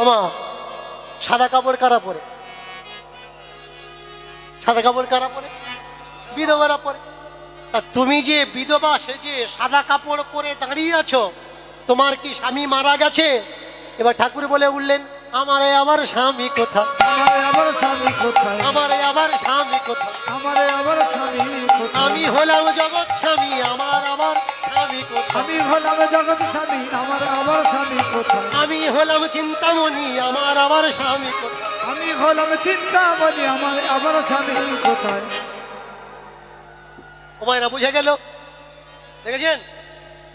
ওমা সাদা কাপড় কারা পরে? সাদা কাপড় কারা পরে? বিধবারা পরে। তা তুমি যে বিধবা সে যে সাদা কাপড় পরে দাঁড়িয়ে আছো তোমার কি স্বামী মারা গেছে? এবার ঠাকুর বলে উঠলেন আমারে আবার স্বামী কোথা আমারে আবার স্বামী কোথায়? আমারে আবার স্বামী কোথা আমারে আবার স্বামী কোথায়? আমি হলাম জগৎ স্বামী হলাম জগৎ স্বামী আমার আবার স্বামী কোথায়? আমি হলাম চিন্তামণি আমার আবার স্বামী কোথা আমি হলাম চিন্তা বলি আমার আবার স্বামী কোথায়? ওমায়রা বুঝে গেল? দেখেছেন?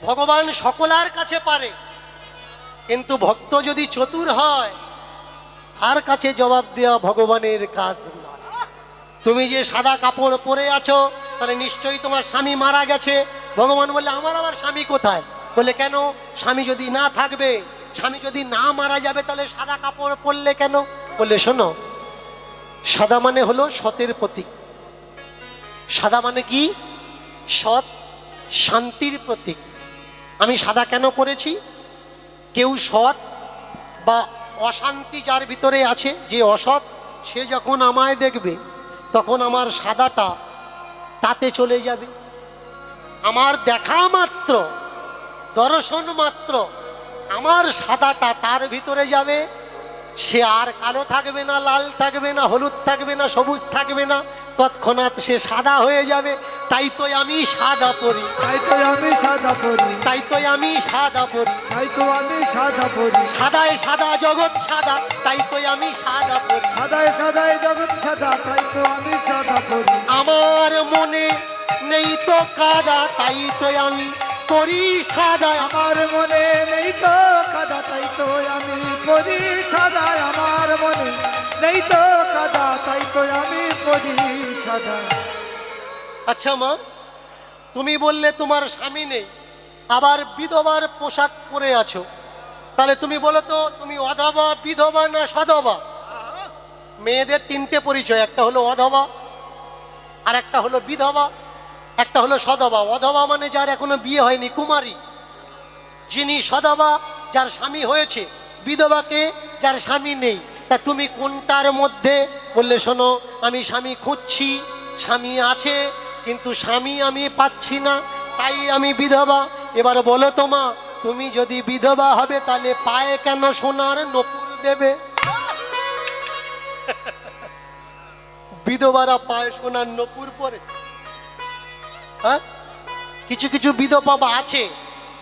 ভগবান সকলার কাছে পারে কিন্তু ভক্ত যদি চতুর হয় তার কাছে জবাব দেওয়া ভগবানের কাজ নয়। তুমি যে সাদা কাপড় পরে আছো তাহলে নিশ্চয়ই তোমার স্বামী মারা গেছে। ভগবান বললে, আমার আবার স্বামী কোথায়? বলে কেন? স্বামী যদি না থাকবে, স্বামী যদি না মারা যাবে, তাহলে সাদা কাপড় পরলে কেন? বললে, শোনো, সাদা মানে হলো সতের প্রতীক। সাদা মানে কি? সৎ শান্তির প্রতীক। আমি সাদা কেন পরেছি? কেউ সৎ বা অশান্তি যার ভিতরে আছে, যে অসৎ, সে যখন আমায় দেখবে, তখন আমার সাদাটা তাতে চলে যাবে। আমার দেখা মাত্র দর্শন মাত্র আমার সাদাটা তার ভিতরে যাবে। সে আর কালো থাকবে না লাল থাকবে না হলুদ থাকবে না সবুজ থাকবে না তৎক্ষণাৎ সে সাদা হয়ে যাবে। তাই তো আমি সাদা পরি। তাই তো আমি সাদা পড়ি তাই তো আমি সাদা পরি। তাই তো আমি সাদা পড়ি সাদায় সাদা জগৎ সাদা তাই তো আমি সাদা পরি। সাদায় সাদায় জগৎ সাদা তাই তো আমি সাদা পড়ি আমার মনে নেই তো কাদা, তাই তো আমি করি সাদা। আমার মনে নেই তো কাদা, তাই তো আমি পড়ি সাদা। আমার মনে নেই তো কাদা, তাই তো আমি পড়ি সাদা। আচ্ছা মা, তুমি বললে তোমার স্বামী নেই, আবার বিধবার পোশাক পরে আছো। তাহলে তুমি বলো তো, তুমি অধবা, বিধবা না সধবা? মেয়েদের তিনটে পরিচয়, একটা হলো অধবা আর একটা হলো বিধবা। একটা হলো সধবা অধবা মানে যার এখনও বিয়ে হয়নি কুমারী। যিনি সধবা যার স্বামী হয়েছে বিধবাকে যার স্বামী নেই। তা তুমি কোনটার মধ্যে? বললে শোনো আমি স্বামী খুঁজছি স্বামী আছে কিন্তু স্বামী আমি পাচ্ছি না তাই আমি বিধবা। এবার বলো তোমা তুমি যদি বিধবা হবে তাহলে পায়ে কেন সোনার নপুর দেবে? বিধবারা পায়ে সোনার নপুর পরে। হ্যাঁ? কিছু কিছু বিধবা আছে।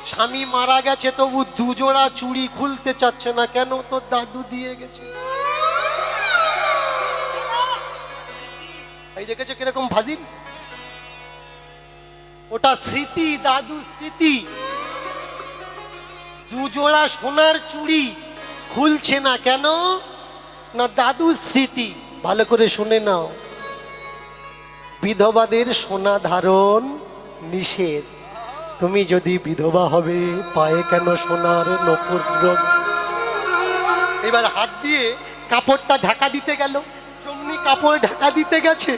স্বামী মারা গেছে, তবু দুজোড়া চুড়ি খুলতে চাচ্ছে না। কেন তোর দাদু দিয়ে গেছে? এই দেখেছ কীরকম ভাজিল ওটা স্মৃতি, দাদু স্মৃতি। দুজোড়া সোনার চুড়ি খুলছে না। কেন? না দাদু স্মৃতি। ভালো করে শুনে নাও। বিধবাদের সোনা ধারণ নিষেধ। তুমি যদি বিধবা হবে, পায়ে কেন সোনার নপুর এবার হাত দিয়ে কাপড়টা ঢাকা দিতে গেল। চমনি কাপড় ঢাকা দিতে গেছে।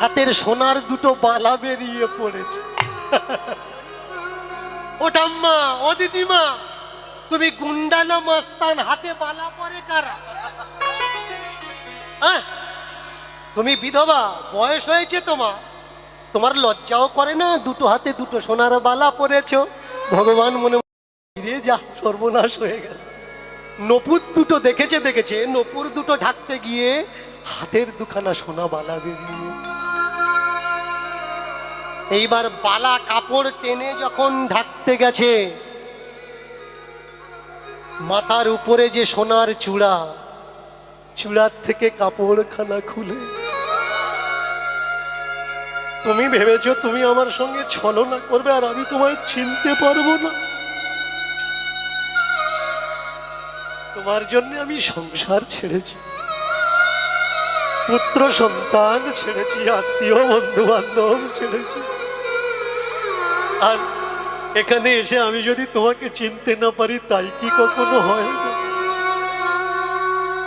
হাতের সোনার দুটো বালা বেরিয়ে পড়েছে। ও ঠাম্মা, ও দিদিমা, তুমি গুন্ডা না মস্তান? হাতে বালা পরে কারা? হ্যাঁ? তুমি বিধবা, বয়স হয়েছে তোমার। তোমার লজ্জাও করে না, দুটো হাতে দুটো সোনার বালা পরেছো। ভগবান মনে ফিরে যা, সর্বনাশ হয়ে গেল। নপুর দুটো দেখেছে দেখেছে। নপুর দুটো ঢাকতে গিয়ে হাতের দুখানা সোনা বালা বেরিয়ে এইবার বালা কাপড় টেনে যখন ঢাকতে গেছে, মাথার উপরে যে সোনার চূড়া, চূড়ার থেকে কাপড়খানা খুলে তুমি ভেবেছো তুমি আমার সঙ্গে ছলনা করবে আর আমি তোমায় চিনতে পারব না? তোমার জন্য আমি সংসার ছেড়েছি। পুত্র সন্তান ছেড়েছি, আত্মীয় বন্ধু বান্ধব ছেড়েছি। আর এখানে এসে আমি যদি তোমাকে চিনতে না পারি, তাই কি কখনো হয়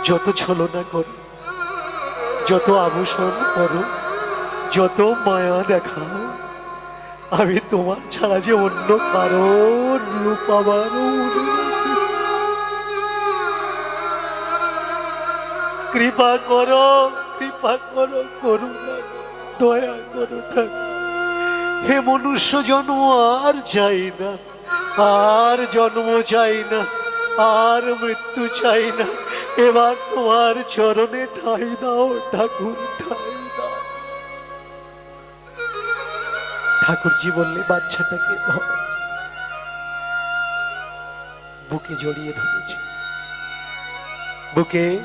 যত ছলনা করো, যত আভূষণ করো যত মায়া দেখাও, আমি তোমার ছাড়া যে অন্য কারোর রূপ কৃপা করো কৃপা করো, করুণা দয়া করো হে মনুষ্য জন্ম আর চাই না, আর জন্ম চাই না, আর মৃত্যু চাই না, এবার তোমার চরণে ঠাই দাও ঠাকুর ঠাই ঠাকুরজি বললে বাচ্চাটাকে ধর। বুকে জড়িয়ে ধরেছে। বুকে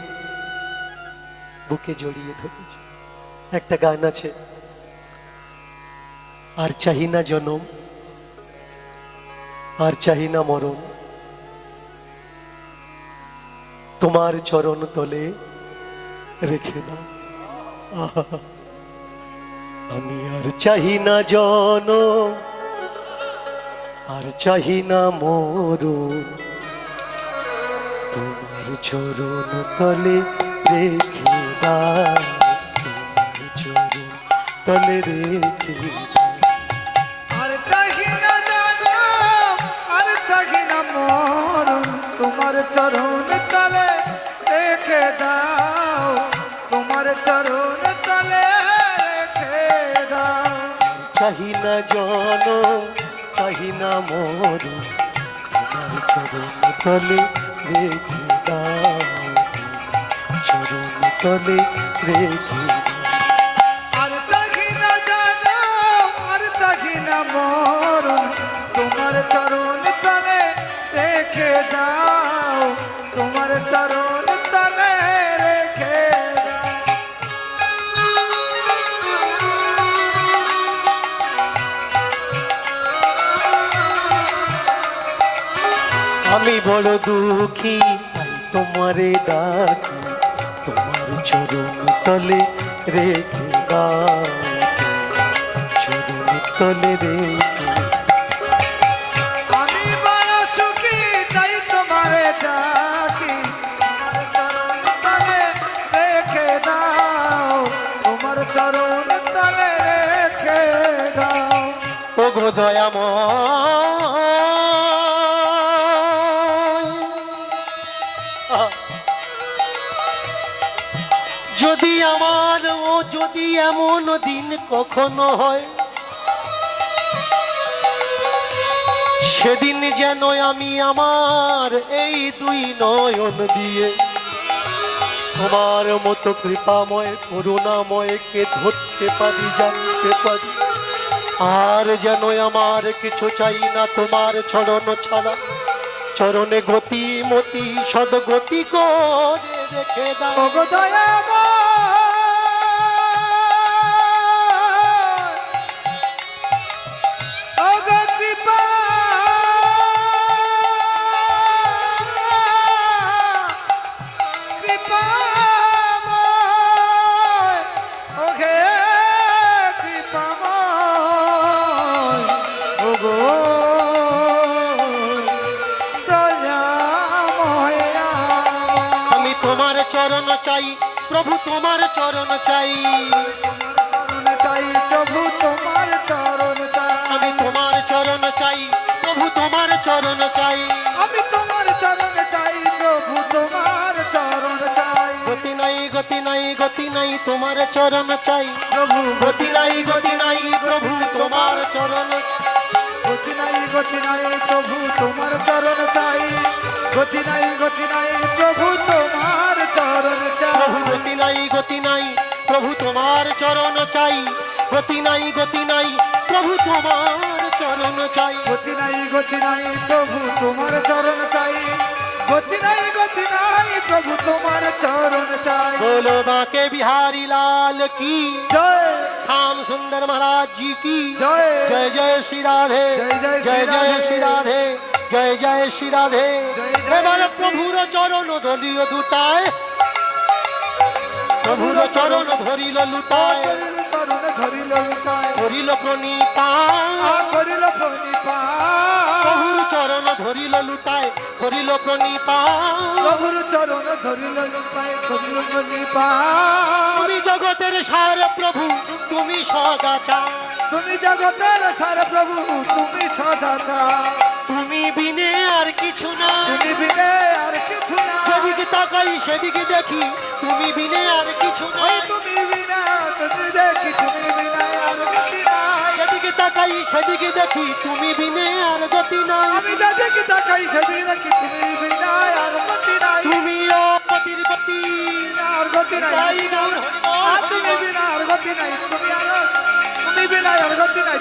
বুকে জড়িয়ে ধরেছে। একটা গান আছে আর চাহি না জনম আর চাহি না মরণ। তোমার চরণ তলে রেখে দাও। আহা, আমি আর চাহি না জনম আর চাহি না মরণ তোমার চরণ তলে রেখে তোমার চরণ তলে রেখে জানো তোমার চরণ তলে রেখে দাও। চাহি জন চাহি না মর। তোমার চরণ তলে রেখে দাও। চরণ তলে রেখে আমি বড় দুঃখী তাই তোমারে ডাকি তোমার চরণ তলে রেখে দাও চরণ তলে রেখে। আমি বড় সুখী তাই তোমারে ডাকি তোমার চরণ তলে রেখে দাও তোমার চরণ তলে রেখে দাও। ও গো দয়াময় যদি আমার ও যদি এমন দিন কখনো হয়, সেদিন যেন আমি আমার এই দুই নয়ন দিয়ে তোমার মতো কৃপাময় করুণাময়কে ধরতে পারি, জানতে পারি। আর যেন আমার কিছু চাই না তোমার চরণ ছাড়া। চরণে গতি মতি সদগতি করে। রেখে দাও। ওগো তোমার চরণ চাই প্রভু তোমার চরণ চাই। প্রভু তোমার চরণ চাই আমি তোমার চরণ চাই প্রভু তোমার চরণ চাই। আমি তোমার চরণ চাই প্রভু তোমার চরণ চাই। গতি নাই গতি নাই গতি নাই তোমার চরণ চাই। প্রভু গতি নাই গতি নাই প্রভু তোমার চরণ। গতি নাই গতি নাই প্রভু তোমার চরণ চাই। গতি নাই গতি নাই প্রভু তোমার চরণ চাই গতি নাই গতি নাই প্রভু তোমার চরণ চাই গতি নাই গতি নাই প্রভু তোমার চরণ চাই গতি নাই গতি নাই প্রভু তোমার চরণ চাই গতি নাই গতি নাই প্রভু তোমার চরণ চাই বলো বাকে বিহারি লাল কি জয় শ্যাম সুন্দর মহারাজ জি কি জয় জয় জয় শ্রী রাধে জয় জয় শ্রী রাধে জয় জয় শ্রীরাধে এবার প্রভুর চরণ ধরিও দুটায়। প্রভুর চরণ ধরিল লুটায়। ধরিল প্রভুর চরণ ধরিল লুটায় ধরিল প্রণীপা প্রভুর চরণ ধরিল লুটায় তুমি জগতের সার প্রভু তুমি সদাচার। তুমি জগতের সার প্রভু তুমি সদাচার। তুমি বিনে আর কিছু না। তুমি বিনে আর কিছু না। যদি তাকাই সেদিকে দেখি তুমি বিনে আর কিছু নাই তুমি বিনা চোখে দেখি তুমি বিনা আর গতি নাই সেদিকে তাকাই সেদিকে দেখি তুমি বিনে আর গতি নাই আমি যাদিকে তাকাই সেদিকে দেখি তুমি বিনা আর গতি নাই। তুমি গতির গতি আর গতি নাই। তুমি বিনা আর গতি নাই তুমি আর তুমি বিনা আর গতি নাই।